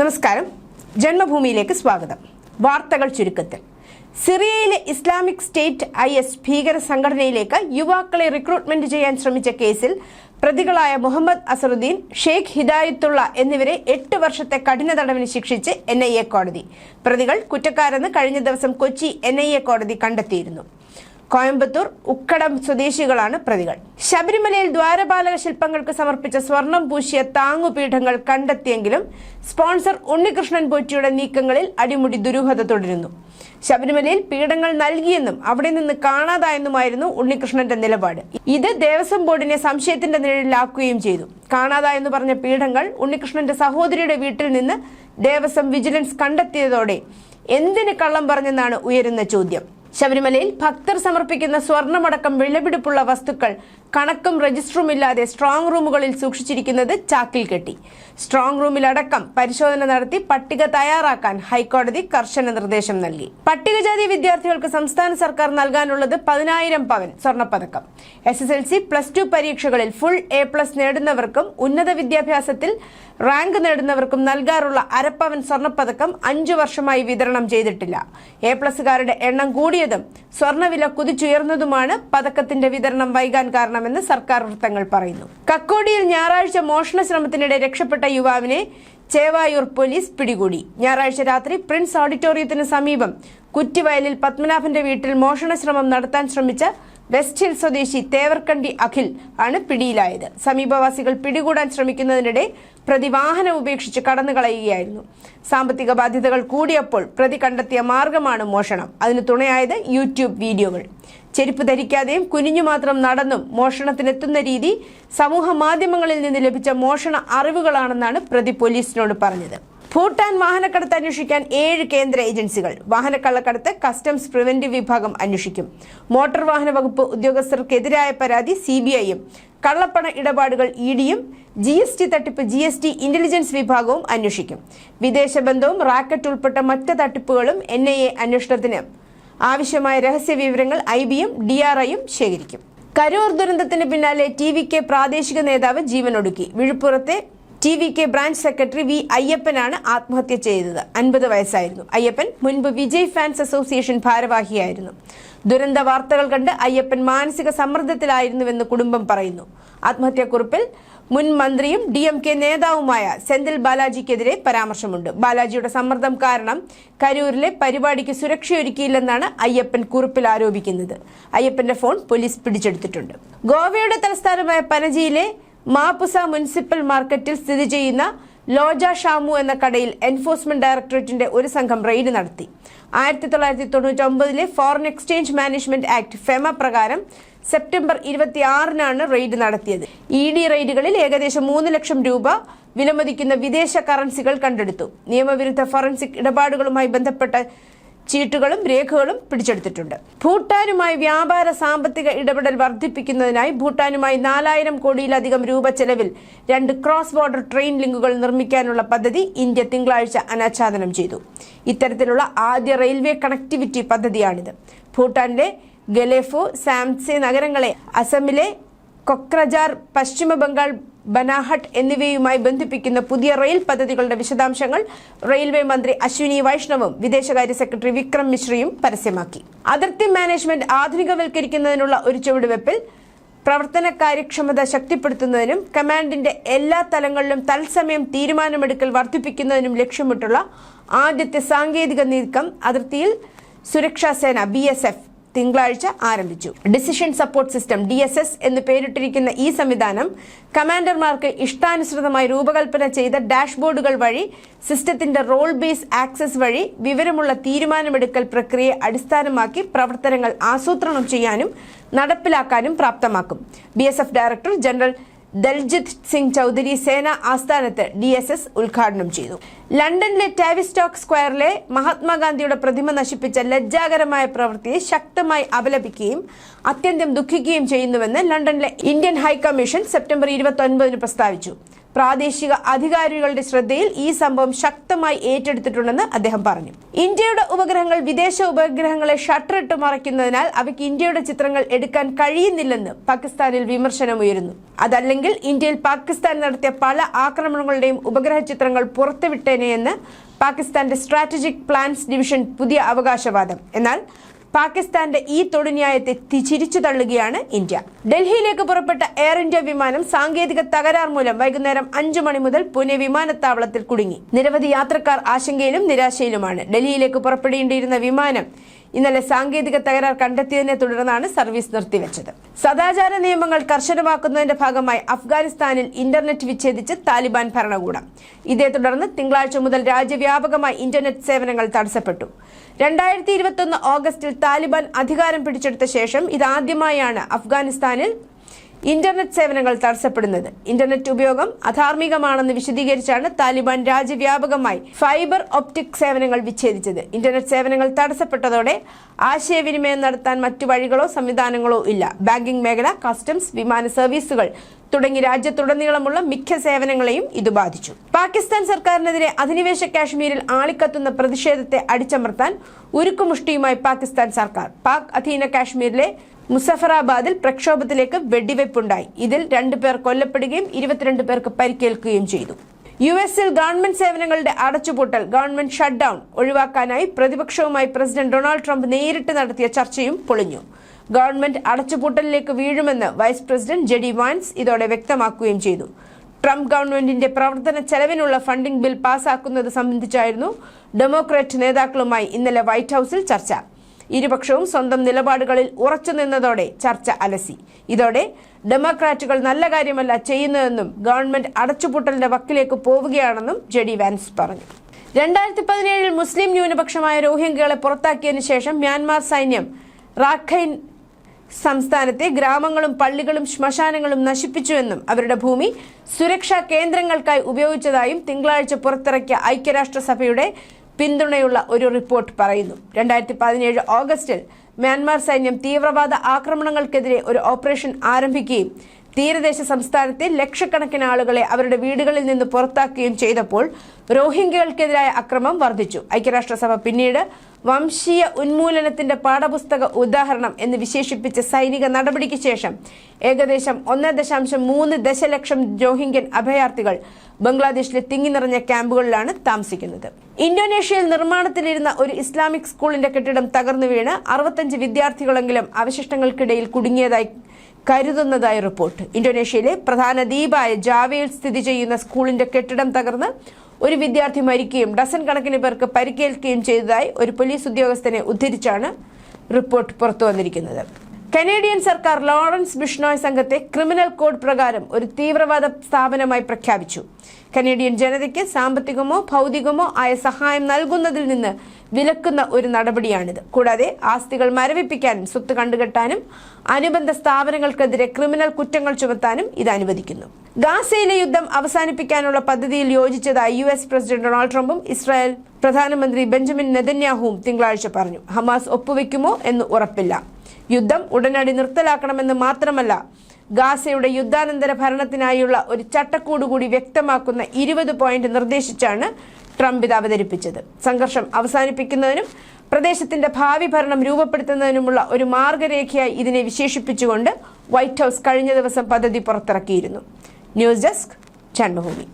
നമസ്കാരം. ജന്മഭൂമിയിലേക്ക് സ്വാഗതം. വാർത്തകൾ ചുരുക്കത്തിൽ. സിറിയയിലെ ഇസ്ലാമിക് സ്റ്റേറ്റ് ഐ എസ് ഭീകര സംഘടനയിലേക്ക് യുവാക്കളെ റിക്രൂട്ട്മെന്റ് ചെയ്യാൻ ശ്രമിച്ച കേസിൽ പ്രതികളായ മുഹമ്മദ് അസറുദ്ദീൻ ഷെയ്ഖ് ഹിദായത്തുള്ള എന്നിവരെ എട്ട് വർഷത്തെ കഠിന തടവിന് ശിക്ഷിച്ച് എൻ കോടതി. പ്രതികൾ കുറ്റക്കാരെന്ന് കഴിഞ്ഞ ദിവസം കൊച്ചി എൻ കോടതി കണ്ടെത്തിയിരുന്നു. കോയമ്പത്തൂർ ഉക്കടം സ്വദേശികളാണ് പ്രതികൾ. ശബരിമലയിൽ ദ്വാരപാലക ശില്പങ്ങൾക്ക് സമർപ്പിച്ച സ്വർണം പൂശിയ താങ്ങുപീഠങ്ങൾ കണ്ടെത്തിയെങ്കിലും സ്പോൺസർ ഉണ്ണികൃഷ്ണൻ പോറ്റിയുടെ നീക്കങ്ങളിൽ അടിമുടി ദുരൂഹത തുടരുന്നു. ശബരിമലയിൽ പീഠങ്ങൾ നൽകിയെന്നും അവിടെ നിന്ന് കാണാതായെന്നുമായിരുന്നു ഉണ്ണികൃഷ്ണന്റെ നിലപാട്. ഇത് ദേവസ്വം ബോർഡിനെ സംശയത്തിന്റെ നിഴലിലാക്കുകയും ചെയ്തു. കാണാതായെന്ന് പറഞ്ഞ പീഠങ്ങൾ ഉണ്ണികൃഷ്ണന്റെ സഹോദരിയുടെ വീട്ടിൽ നിന്ന് ദേവസ്വം വിജിലൻസ് കണ്ടെത്തിയതോടെ എന്തിന് കള്ളം പറഞ്ഞെന്നാണ് ഉയരുന്ന ചോദ്യം. ശബരിമലയിൽ ഭക്തർ സമർപ്പിക്കുന്ന സ്വർണമടക്കം വിളവെടുപ്പുള്ള വസ്തുക്കൾ കണക്കും രജിസ്റ്ററും ഇല്ലാതെ സ്ട്രോങ് റൂമുകളിൽ സൂക്ഷിച്ചിരിക്കുന്നത് ചാക്കിൽ കെട്ടി. സ്ട്രോങ് റൂമിലടക്കം പരിശോധന നടത്തി പട്ടിക തയ്യാറാക്കാൻ ഹൈക്കോടതി കർശന നിർദ്ദേശം നൽകി. പട്ടികജാതി വിദ്യാർത്ഥികൾക്ക് സംസ്ഥാന സർക്കാർ നൽകാനുള്ളത് പതിനായിരം പവൻ സ്വർണപ്പതക്കം. S S L C plus two പരീക്ഷകളിൽ ഫുൾ എ പ്ലസ് നേടുന്നവർക്കും ഉന്നത വിദ്യാഭ്യാസത്തിൽ റാങ്ക് നേടുന്നവർക്കും നൽകാറുള്ള അരപ്പവൻ സ്വർണപ്പതക്കം അഞ്ചു വർഷമായി വിതരണം ചെയ്തിട്ടില്ല. എ പ്ലസുകാരുടെ എണ്ണം കൂടിയതും സ്വർണവില കുതിച്ചുയർന്നതുമാണ് പതക്കത്തിന്റെ വിതരണം വൈകാൻ കാരണമെന്ന് സർക്കാർ വൃത്തങ്ങൾ പറയുന്നു. കക്കോടിയിൽ ഞായറാഴ്ച മോഷണ ശ്രമത്തിനിടെ രക്ഷപ്പെട്ട യുവാവിനെ ചേവായൂർ പോലീസ് പിടികൂടി. ഞായറാഴ്ച രാത്രി പ്രിൻസ് ഓഡിറ്റോറിയത്തിന് സമീപം കുറ്റിവയലിൽ പത്മനാഭന്റെ വീട്ടിൽ മോഷണ ശ്രമം നടത്താൻ ശ്രമിച്ച വെസ്റ്റ് ഹിൽ സ്വദേശി തേവർക്കണ്ടി അഖിൽ ആണ് പിടിയിലായത്. സമീപവാസികൾ പിടികൂടാൻ ശ്രമിക്കുന്നതിനിടെ പ്രതി വാഹനം ഉപേക്ഷിച്ച് കടന്നു കളയുകയായിരുന്നു സാമ്പത്തിക ബാധ്യതകൾ കൂടിയപ്പോൾ പ്രതി കണ്ടെത്തിയ മാർഗമാണ് മോഷണം. അതിന് തുണയായത് യൂട്യൂബ് വീഡിയോകൾ. ചെരുപ്പ് ധരിക്കാതെയും കുനിഞ്ഞു മാത്രം നടന്നും മോഷണത്തിനെത്തുന്ന രീതി സമൂഹ മാധ്യമങ്ങളിൽ നിന്ന് ലഭിച്ച മോഷണ അറിവുകളാണെന്നാണ് പ്രതി പോലീസിനോട് പറഞ്ഞത്. ഭൂട്ടാൻ വാഹനക്കടത്ത് അന്വേഷിക്കാൻ ഏഴ് കേന്ദ്ര ഏജൻസികൾ. വാഹനക്കള്ളക്കടത്ത് കസ്റ്റംസ് പ്രിവന്റീവ് വിഭാഗം അന്വേഷിക്കും. മോട്ടോർ വാഹന വകുപ്പ് ഉദ്യോഗസ്ഥർക്കെതിരായ പരാതി സി ബി ഐയും. കള്ളപ്പണ ഇടപാടുകൾ ഇ ഡിയും. ജി എസ് ടി തട്ടിപ്പ് ജി എസ് ടി ഇന്റലിജൻസ് വിഭാഗവും അന്വേഷിക്കും. വിദേശ ബന്ധവും റാക്കറ്റ് ഉൾപ്പെട്ട മറ്റ് തട്ടിപ്പുകളും എൻ ഐ എ അന്വേഷണത്തിന് ആവശ്യമായ രഹസ്യ വിവരങ്ങൾ ഐ ബിയും ഡി ആർ ഐയും ശേഖരിക്കും. കരൂർ ദുരന്തത്തിന് പിന്നാലെ ടി വി കെ പ്രാദേശിക നേതാവ് ജീവനൊടുക്കി. വിഴുപ്പുറത്തെ T V K branch secretary V അയ്യപ്പനാണ് ആത്മഹത്യ ചെയ്തത്. അൻപത് വയസ്സായിരുന്നു. അയ്യപ്പൻ മുൻപ് വിജയ് ഫാൻസ് അസോസിയേഷൻ ഭാരവാഹിയായിരുന്നു. ദുരന്ത വാർത്തകൾ കണ്ട് അയ്യപ്പൻ മാനസിക സമ്മർദ്ദത്തിലായിരുന്നുവെന്ന് കുടുംബം പറയുന്നു. ആത്മഹത്യാക്കുറിപ്പിൽ മുൻ മന്ത്രിയും ഡി എം കെ നേതാവുമായ സെന്തിൽ ബാലാജിക്കെതിരെ പരാമർശമുണ്ട്. ബാലാജിയുടെ സമ്മർദ്ദം കാരണം കരൂരിലെ പരിപാടിക്ക് സുരക്ഷയൊരുക്കിയില്ലെന്നാണ് അയ്യപ്പൻ കുറിപ്പിൽ ആരോപിക്കുന്നത്. അയ്യപ്പന്റെ ഫോൺ പോലീസ് പിടിച്ചെടുത്തിട്ടുണ്ട്. ഗോവയുടെ തലസ്ഥാനമായ പനജിയിലെ മാപ്പുസ മുനിസിപ്പൽ മാർക്കറ്റിൽ സ്ഥിതി ചെയ്യുന്ന ലോജ ഷാമു എന്ന കടയിൽ എൻഫോഴ്സ്മെന്റ് ഡയറക്ടറേറ്റിന്റെ ഒരു സംഘം റെയ്ഡ് നടത്തി. ആയിരത്തി തൊള്ളായിരത്തി തൊണ്ണൂറ്റി ഒമ്പതിലെ foreign exchange management act FEMA പ്രകാരം സെപ്റ്റംബർ ഇരുപത്തി ആറിനാണ് റെയ്ഡ് നടത്തിയത്. ഇ ഡി റെയ്ഡുകളിൽ ഏകദേശം മൂന്ന് ലക്ഷം രൂപ വിലമതിക്കുന്ന വിദേശ കറൻസികൾ കണ്ടെടുത്തു. നിയമവിരുദ്ധ ഫോറൻസിക് ഇടപാടുകളുമായി ബന്ധപ്പെട്ട ചീട്ടുകളും രേഖകളും പിടിച്ചെടുത്തിട്ടുണ്ട്. ഭൂട്ടാനുമായി വ്യാപാര സാമ്പത്തിക ഇടപെടൽ വർദ്ധിപ്പിക്കുന്നതിനായി ഭൂട്ടാനുമായി നാലായിരം കോടിയിലധികം രൂപ ചെലവിൽ രണ്ട് ക്രോസ് ബോർഡർ ട്രെയിൻ ലിങ്കുകൾ നിർമ്മിക്കാനുള്ള പദ്ധതി ഇന്ത്യ തിങ്കളാഴ്ച അനാച്ഛാദനം ചെയ്തു. ഇത്തരത്തിലുള്ള ആദ്യ റെയിൽവേ കണക്ടിവിറ്റി പദ്ധതിയാണിത്. ഭൂട്ടാനിലെ ഗലേഫോ സാംസെ നഗരങ്ങളെ അസമിലെ കൊക്രജാർ പശ്ചിമ ബംഗാൾ ബനാഹട്ട് എന്നിവയുമായി ബന്ധിപ്പിക്കുന്ന പുതിയ റെയിൽ പദ്ധതികളുടെ വിശദാംശങ്ങൾ റെയിൽവേ മന്ത്രി അശ്വിനി വൈഷ്ണവും വിദേശകാര്യ സെക്രട്ടറി വിക്രം മിശ്രയും പരസ്യമാക്കി. അതിർത്തി മാനേജ്മെന്റ് ആധുനികവൽക്കരിക്കുന്നതിനുള്ള ഒരു ചുവടുവെപ്പിൽ പ്രവർത്തന കാര്യക്ഷമത ശക്തിപ്പെടുത്തുന്നതിനും കമാൻഡിന്റെ എല്ലാ തലങ്ങളിലും തത്സമയം തീരുമാനമെടുക്കൽ വർദ്ധിപ്പിക്കുന്നതിനും ലക്ഷ്യമിട്ടുള്ള ആദ്യത്തെ സാങ്കേതിക നീക്കം അതിർത്തിയിൽ സുരക്ഷാ സേന ബി തിങ്കളാഴ്ച ആരംഭിച്ചു. Decision support system D S S എന്ന് പേരിട്ടിരിക്കുന്ന ഈ സംവിധാനം കമാൻഡർമാർക്ക് ഇഷ്ടാനുസൃതമായി രൂപകൽപ്പന ചെയ്ത ഡാഷ്ബോർഡുകൾ വഴി സിസ്റ്റത്തിന്റെ റോൾ ബേസ് ആക്സസ് വഴി വിവരമുള്ള തീരുമാനമെടുക്കൽ പ്രക്രിയയെ അടിസ്ഥാനമാക്കി പ്രവർത്തനങ്ങൾ ആസൂത്രണം ചെയ്യാനും നടപ്പിലാക്കാനും പ്രാപ്തമാക്കും. B director general Daljit Singh Chaudhary സേന ആസ്ഥാനത്ത് ഡി എസ് എസ് ഉദ്ഘാടനം ചെയ്തു. ലണ്ടനിലെ ടാവിസ്റ്റോക്ക് സ്ക്വയറിലെ മഹാത്മാഗാന്ധിയുടെ പ്രതിമ നശിപ്പിച്ച ലജ്ജാകരമായ പ്രവൃത്തിയെ ശക്തമായി അപലപിക്കുകയും അത്യന്തം ദുഃഖിക്കുകയും ചെയ്യുന്നുവെന്ന് ലണ്ടനിലെ ഇന്ത്യൻ ഹൈക്കമ്മീഷൻ സെപ്റ്റംബർ ഇരുപത്തി പ്രസ്താവിച്ചു. പ്രാദേശിക അധികാരികളുടെ ശ്രദ്ധയിൽ ഈ സംഭവം ശക്തമായി ഏറ്റെടുത്തിട്ടുണ്ടെന്ന് അദ്ദേഹം പറഞ്ഞു. ഇന്ത്യയുടെ ഉപഗ്രഹങ്ങൾ വിദേശ ഉപഗ്രഹങ്ങളെ ഷട്ടറിട്ട് മറയ്ക്കുന്നതിനാൽ അവയ്ക്ക് ഇന്ത്യയുടെ ചിത്രങ്ങൾ എടുക്കാൻ കഴിയുന്നില്ലെന്ന് പാകിസ്ഥാനിൽ വിമർശനമുയരുന്നു. അതല്ലെങ്കിൽ ഇന്ത്യയിൽ പാകിസ്ഥാൻ നടത്തിയ പല ആക്രമണങ്ങളുടെയും ഉപഗ്രഹ ചിത്രങ്ങൾ പുറത്തുവിട്ടേനെയെന്ന് പാകിസ്ഥാന്റെ സ്ട്രാറ്റജിക് പ്ലാൻസ് ഡിവിഷൻ പുതിയ അവകാശവാദം. എന്നാൽ പാകിസ്ഥാന്റെ ഈ തൊടുന്യായത്തെ തിരിച്ചു തള്ളുകയാണ് ഇന്ത്യ. ഡൽഹിയിലേക്ക് പുറപ്പെട്ട എയർ ഇന്ത്യ വിമാനം സാങ്കേതിക തകരാർ മൂലം വൈകുന്നേരം അഞ്ചു മണി മുതൽ പുനെ വിമാനത്താവളത്തിൽ കുടുങ്ങി. നിരവധി യാത്രക്കാർ ആശങ്കയിലും നിരാശയിലുമാണ്. ഡൽഹിയിലേക്ക് പുറപ്പെടേണ്ടിയിരുന്ന വിമാനം ഇന്നലെ സാങ്കേതിക തകരാർ കണ്ടെത്തിയതിനെ തുടർന്നാണ് സർവീസ് നിർത്തിവെച്ചത്. സദാചാര നിയമങ്ങൾ കർശനമാക്കുന്നതിന്റെ ഭാഗമായി അഫ്ഗാനിസ്ഥാനിൽ ഇന്റർനെറ്റ് വിച്ഛേദിച്ച് താലിബാൻ ഭരണകൂടം. ഇതേ തുടർന്ന് തിങ്കളാഴ്ച മുതൽ രാജ്യവ്യാപകമായി ഇന്റർനെറ്റ് സേവനങ്ങൾ തടസ്സപ്പെട്ടു. രണ്ടായിരത്തി ഇരുപത്തൊന്ന് ഓഗസ്റ്റിൽ താലിബാൻ അധികാരം പിടിച്ചെടുത്ത ശേഷം ഇതാദ്യമായാണ് അഫ്ഗാനിസ്ഥാനിൽ ഇന്റർനെറ്റ് സേവനങ്ങൾ തടസ്സപ്പെടുന്നത്. ഇന്റർനെറ്റ് ഉപയോഗം അധാർമികമാണെന്ന് വിശദീകരിച്ചാണ് താലിബാൻ രാജ്യവ്യാപകമായി ഫൈബർ ഒപ്റ്റിക് സേവനങ്ങൾ വിച്ഛേദിച്ചത്. ഇന്റർനെറ്റ് സേവനങ്ങൾ തടസ്സപ്പെട്ടതോടെ ആശയവിനിമയം നടത്താൻ മറ്റു വഴികളോ സംവിധാനങ്ങളോ ഇല്ല. ബാങ്കിംഗ് മേഖല കസ്റ്റംസ് വിമാന സർവീസുകൾ തുടങ്ങി രാജ്യത്തുടനീളമുള്ള മിക്ക സേവനങ്ങളെയും ഇത് ബാധിച്ചു. പാകിസ്ഥാൻ സർക്കാരിനെതിരെ അധിനിവേശ കാശ്മീരിൽ ആളിക്കത്തുന്ന പ്രതിഷേധത്തെ അടിച്ചമർത്താൻ ഉരുക്കുമുഷ്ടിയുമായി പാകിസ്ഥാൻ സർക്കാർ. പാക് അധീന കാശ്മീരിലെ മുസഫറാബാദിൽ പ്രക്ഷോഭത്തിലേക്ക് വെടിവെപ്പുണ്ടായി. ഇതിൽ രണ്ടു പേർ കൊല്ലപ്പെടുകയും ഇരുപത്തിരണ്ട് പേർക്ക് പരിക്കേൽക്കുകയും ചെയ്തു. യു എസിൽ ഗവൺമെന്റ് സേവനങ്ങളുടെ അടച്ചുപൂട്ടൽ ഗവൺമെന്റ് ഷട്ട് ഡൌൺ ഒഴിവാക്കാനായി പ്രതിപക്ഷവുമായി പ്രസിഡന്റ് ഡൊണാൾഡ് ട്രംപ് നേരിട്ട് നടത്തിയ ചർച്ചയും പൊളിഞ്ഞു. ഗവൺമെന്റ് അടച്ചുപൂട്ടലിലേക്ക് വീഴുമെന്ന് വൈസ് പ്രസിഡന്റ് ജെഡി വാൻസ് ഇതോടെ വ്യക്തമാക്കുകയും ചെയ്തു. ട്രംപ് ഗവൺമെന്റിന്റെ പ്രവർത്തന ചെലവിനുള്ള ഫണ്ടിംഗ് ബിൽ പാസാക്കുന്നത് സംബന്ധിച്ചായിരുന്നു ഡെമോക്രാറ്റ് നേതാക്കളുമായി ഇന്നലെ വൈറ്റ് ഹൌസിൽ ചർച്ച. ഇരുപക്ഷവും സ്വന്തം നിലപാടുകളിൽ ഉറച്ചു നിന്നതോടെ ചർച്ച അലസി. ഇതോടെ ഡെമോക്രാറ്റുകൾ നല്ല കാര്യമല്ല ചെയ്യുന്നതെന്നും ഗവൺമെന്റ് അടച്ചുപൂട്ടലിന്റെ വക്കിലേക്ക് പോവുകയാണെന്നും ജെഡി വാൻസ് പറഞ്ഞു. രണ്ടായിരത്തി പതിനേഴിൽ മുസ്ലിം ന്യൂനപക്ഷമായ രോഹിംഗ്യകളെ പുറത്താക്കിയതിനു ശേഷം മ്യാൻമാർ സൈന്യം റാഖൈൻ സംസ്ഥാനത്തെ ഗ്രാമങ്ങളും പള്ളികളും ശ്മശാനങ്ങളും നശിപ്പിച്ചുവെന്നും അവരുടെ ഭൂമി സുരക്ഷാ കേന്ദ്രങ്ങൾക്കായി ഉപയോഗിച്ചതായും തിങ്കളാഴ്ച പുറത്തിറക്കിയ ഐക്യരാഷ്ട്രസഭയുടെ പിന്തുണയുള്ള ഒരു റിപ്പോർട്ട് പറയുന്നു. രണ്ടായിരത്തി പതിനേഴ് ഓഗസ്റ്റിൽ മ്യാൻമാർ സൈന്യം തീവ്രവാദ ആക്രമണങ്ങൾക്കെതിരെ ഒരു ഓപ്പറേഷൻ ആരംഭിക്കുകയും തീരദേശ സംസ്ഥാനത്തെ ലക്ഷക്കണക്കിന് ആളുകളെ അവരുടെ വീടുകളിൽ നിന്ന് പുറത്താക്കുകയും ചെയ്തപ്പോൾ റോഹിംഗ്യകൾക്കെതിരായ അക്രമം വർദ്ധിച്ചു. ഐക്യരാഷ്ട്രസഭ പിന്നീട് വംശീയ ഉന്മൂലനത്തിന്റെ പാഠപുസ്തക ഉദാഹരണം എന്ന് വിശേഷിപ്പിച്ച സൈനിക നടപടിക്ക് ശേഷം ഏകദേശം ഒന്ന് ദശാംശം മൂന്ന് ദശലക്ഷം ജോഹിംഗ്യൻ അഭയാർത്ഥികൾ ബംഗ്ലാദേശിലെ തിങ്ങി നിറഞ്ഞ ക്യാമ്പുകളിലാണ് താമസിക്കുന്നത്. ഇന്തോനേഷ്യയിൽ നിർമ്മാണത്തിലിരുന്ന ഒരു ഇസ്ലാമിക് സ്കൂളിന്റെ കെട്ടിടം തകർന്നു വീണ് അറുപത്തഞ്ച് വിദ്യാർത്ഥികളെങ്കിലും അവശിഷ്ടങ്ങൾക്കിടയിൽ കുടുങ്ങിയതായി കരുതുന്നതായി റിപ്പോർട്ട്. ഇന്തോനേഷ്യയിലെ പ്രധാന ദ്വീപായ ജാവയിൽ സ്ഥിതി ചെയ്യുന്ന സ്കൂളിന്റെ കെട്ടിടം തകർന്ന് ഒരു വിദ്യാർത്ഥി മരിക്കുകയും ഡസൻ കണക്കിന് പേർക്ക് പരിക്കേൽക്കുകയും ചെയ്തതായി ഒരു പോലീസ് ഉദ്യോഗസ്ഥനെ ഉദ്ധരിച്ചാണ് റിപ്പോർട്ട് പുറത്തു വന്നിരിക്കുന്നത്. കനേഡിയൻ സർക്കാർ ലോറൻസ് ബിഷ്ണോയ് സംഘത്തെ ക്രിമിനൽ കോഡ് പ്രകാരം ഒരു തീവ്രവാദ സ്ഥാപനമായി പ്രഖ്യാപിച്ചു. കനേഡിയൻ ജനതയ്ക്ക് സാമ്പത്തികമോ ഭൗതികമോ ആയ സഹായം നൽകുന്നതിൽ നിന്ന് വിലക്കുന്ന ഒരു നടപടിയാണിത്. കൂടാതെ ആസ്തികൾ മരവിപ്പിക്കാനും സ്വത്ത് കണ്ടുകെട്ടാനും അനുബന്ധ സ്ഥാപനങ്ങൾക്കെതിരെ ക്രിമിനൽ കുറ്റങ്ങൾ ചുമത്താനും ഇത് അനുവദിക്കുന്നു. ഗാസയിലെ യുദ്ധം അവസാനിപ്പിക്കാനുള്ള പദ്ധതിയിൽ യോജിച്ചതായി യു എസ് പ്രസിഡന്റ് ഡൊണാൾഡ് ട്രംപും ഇസ്രായേൽ പ്രധാനമന്ത്രി ബെഞ്ചമിൻ നെതന്യാഹുവും തിങ്കളാഴ്ച പറഞ്ഞു. ഹമാസ് ഒപ്പുവെക്കുമോ എന്ന് ഉറപ്പില്ല. യുദ്ധം ഉടനടി നിർത്തലാക്കണമെന്ന് മാത്രമല്ല ഗാസയുടെ യുദ്ധാനന്തര ഭരണത്തിനായുള്ള ഒരു ചട്ടക്കൂട് കൂടി വ്യക്തമാക്കുന്ന ഇരുപത് പോയിന്റ് നിർദ്ദേശിച്ചാണ് ട്രംപ് ഇത് അവതരിപ്പിച്ചത്. സംഘർഷം അവസാനിപ്പിക്കുന്നതിനും പ്രദേശത്തിന്റെ ഭാവി ഭരണം രൂപപ്പെടുത്തുന്നതിനുമുള്ള ഒരു മാർഗരേഖയായി ഇതിനെ വിശേഷിപ്പിച്ചുകൊണ്ട് വൈറ്റ് ഹൌസ് കഴിഞ്ഞ ദിവസം പദ്ധതി പുറത്തിറക്കിയിരുന്നു. News desk Janmabhumi